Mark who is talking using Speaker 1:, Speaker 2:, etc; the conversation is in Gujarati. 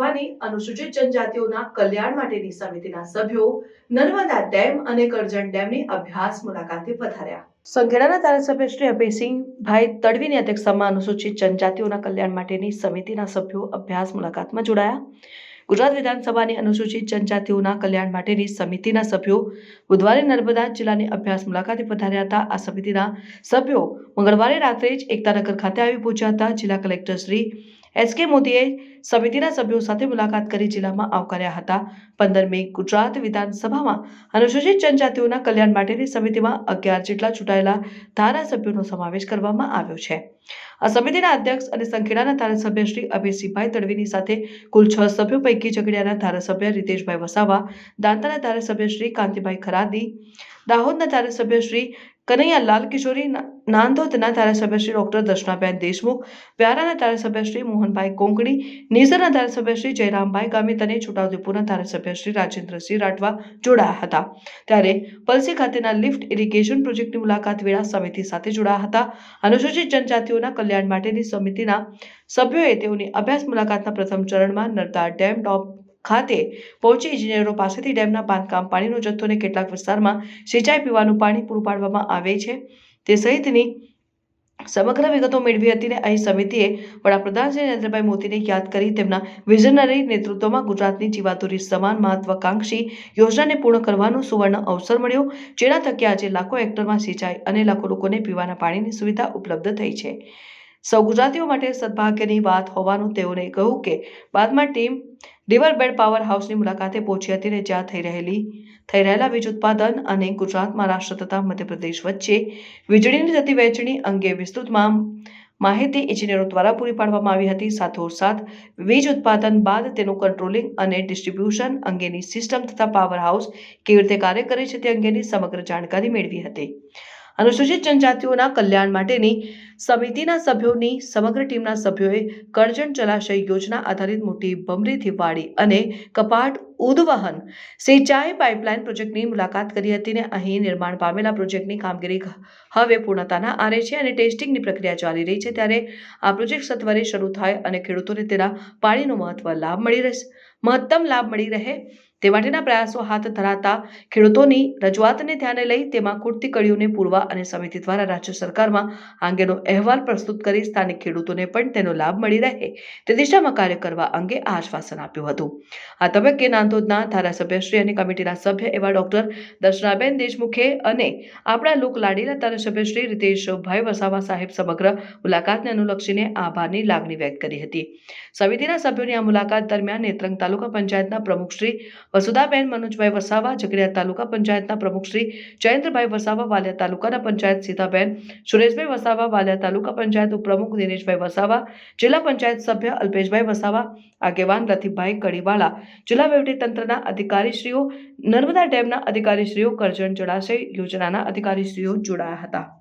Speaker 1: વિધાનસભાની અનુસૂચિત જનજાતિઓના કલ્યાણ માટેની સમિતિના સભ્યો નર્મદા ડેમ અને કરજણ ડેમની અભ્યાસ મુલાકાતે પધાર્યા. સંખેડાના ધારાસભ્ય શ્રી અભયસિંહભાઈ તડવીની અધ્યક્ષતામાં અનુસૂચિત જનજાતિઓના કલ્યાણ માટેની સમિતિના સભ્યો અભ્યાસ મુલાકાતમાં જોડાયા. ગુજરાત વિધાનસભાની અનુસૂચિત જનજાતિઓના કલ્યાણ માટેની સમિતિના સભ્યો બુધવારે નર્મદા જિલ્લાની અભ્યાસ મુલાકાતે પધાર્યા હતા. આ સમિતિના સભ્યો મંગળવારે રાત્રે જ એકતાનગર ખાતે આવી પહોંચ્યા હતા. જિલ્લા કલેક્ટર શ્રી એસ મોદીએ સમિતિના સભ્યો સાથે મુલાકાત કરી જિલ્લામાં આવકાર્યા હતા. પંદર ગુજરાત વિધાનસભામાં અનુસૂચિત જનજાતિઓના કલ્યાણ માટેની સમિતિમાં અગિયાર જેટલા ચૂંટાયેલા ધારાસભ્યોનો સમાવેશ કરવામાં આવ્યો છે. આ સમિતિના અધ્યક્ષ અને સંખેડાના ધારાસભ્ય શ્રી અભયસિંહભાઈ તડવીની સાથે કુલ છ સભ્યો પૈકી ઝઘડિયાના ધારાસભ્ય રીતેશભાઈ વસાવા, દાંતાના ધારાસભ્ય શ્રી કાંતિભાઈ ખરાદી, દાહોદના ધારાસભ્ય શ્રી કનૈયાલાલ કિશોરી નાંદોદના ધારાસભ્ય શ્રી ડોક્ટર દર્શનાબેન દેશમુખ વ્યારાના ધારાસભ્ય શ્રી મોહનભાઈ કોંકણી નીઝરના ધારાસભ્ય શ્રી જયરામભાઈ ગામિત અને છોટાઉદેપુરના ધારાસભ્ય શ્રી રાજેન્દ્રસિંહ રાઠવા જોડાયા હતા ત્યારે પલસી ખાતેના લિફ્ટ ઇરિગેશન પ્રોજેક્ટની મુલાકાત વેળા સમિતિ સાથે જોડાયા હતા અનુસૂચિત જનજાતિઓના કલ્યાણ માટેની સમિતિના સભ્યોએ તેઓની અભ્યાસ મુલાકાતના પ્રથમ ચરણમાં નર્મદા ડેમ ટોપ ખાતે પહોંચી ઇજનેરો પાસેથી ડેમના બાંધકામ પાણીનો જથ્થોને કેટલાક વિસ્તારમાં સિંચાઈ પીવાનું પાણી પૂરું પાડવામાં આવે છે. તે સહિતની સમગ્ર વિગતો મેળવી હતી ને અહીં સમિતિએ વડાપ્રધાન શ્રી નરેન્દ્રભાઈ મોદીને યાદ કરી તેમના વિઝનરી નેતૃત્વમાં ગુજરાતની જીવાદોરી સમાન મહત્વાકાંક્ષી યોજનાને પૂર્ણ કરવાનો સુવર્ણ અવસર મળ્યો, જેના થકી આજે લાખો હેક્ટરમાં સિંચાઈ અને લાખો લોકોને પીવાના પાણીની સુવિધા ઉપલબ્ધ થઈ છે. સૌ ગુજરાતીઓ માટે સદભાગ્યની વાત હોવાનું તેઓને કહ્યું કે બાદમાં ટીમ રિવરબેડ પાવર હાઉસની મુલાકાતે પહોંચી હતી અને જ્યાં થઈ રહેલી, થઈ રહેલા વીજ ઉત્પાદન અને ગુજરાત મહારાષ્ટ્ર તથા મધ્યપ્રદેશ વચ્ચે વીજળીની થતી વહેંચણી અંગે વિસ્તૃતમાં માહિતી ઇજનેરો દ્વારા પૂરી પાડવામાં આવી હતી. સાથોસાથ, વીજ ઉત્પાદન બાદ તેનું કંટ્રોલિંગ અને ડિસ્ટ્રીબ્યુશન અંગેની સિસ્ટમ તથા પાવર હાઉસ કેવી રીતે કાર્ય કરે છે તે અંગેની સમગ્ર જાણકારી મેળવી હતી. અનુસૂચિત જનજાતિઓના કલ્યાણ માટેની સમિતિના સભ્યોની સમગ્ર ટીમના સભ્યોએ કરજણ જલાશય યોજના આધારિત મોટી બમરીથી વાડી અને કપાટ, ઉદવહન, સિંચાઈ પાઇપલાઇન પ્રોજેક્ટની મુલાકાત કરી હતી ને અહીં નિર્માણ પામેલા પ્રોજેક્ટની કામગીરી હવે પૂર્ણતાના આરે છે અને ટેસ્ટિંગની પ્રક્રિયા ચાલી રહી છે ત્યારે આ પ્રોજેક્ટ સત્વરે શરૂ થાય અને ખેડૂતોને તેના પાણીનો મહત્વ લાભ મળી રહેશે. મહત્તમ લાભ મળી રહે તે માટેના પ્રયાસો હાથ ધરાતા ખેડૂતોની રજૂઆતને ધ્યાને લઈ તેમાં ખૂટતી કડીઓને પૂરવા અને સમિતિ દ્વારા રાજ્ય સરકારમાં આ અંગેનો અહેવાલ પ્રસ્તુત કરી સ્થાનિક ખેડૂતોને પણ તેનો લાભ મળી રહે તે દિશામાં કાર્ય કરવા અંગે આશ્વાસન આપ્યું હતું. આ તબક્કે નાંદોદના ધારાસભ્યશ્રી અને કમિટીના સભ્ય એવા ડોક્ટર દર્શનાબેન દેશમુખે અને આપણા લોક લાડીલા ધારાસભ્યશ્રી રીતેશભાઈ વસાવા સાહેબ સમગ્ર મુલાકાતને અનુલક્ષીને આભારની લાગણી વ્યક્ત કરી હતી. સમિતિના સભ્યોની આ મુલાકાત દરમિયાન નેત્રંગ તાલુકા પંચાયતના પ્રમુખ શ્રી વસુધાબેન મનોજભાઈ વસાવા, ઝઘડિયા તાલુકા પંચાયતના પ્રમુખ શ્રી જયેન્દ્રભાઈ વસાવા, વાલિયા તાલુકાના પંચાયત સીતાબેન, સુરેશભાઈ વસાવા, વાલિયા તાલુકા પંચાયત ઉપપ્રમુખ દિનેશભાઈ વસાવા, જિલ્લા પંચાયત સભ્ય અલ્પેશભાઈ વસાવા, આગેવાન લતીફભાઈ કડીવાળા જિલ્લા વહીવટીતંત્રના અધિકારીશ્રીઓ, નર્મદા ડેમના અધિકારીશ્રીઓ, કરજણ જળાશય યોજનાના અધિકારીશ્રીઓ જોડાયા હતા.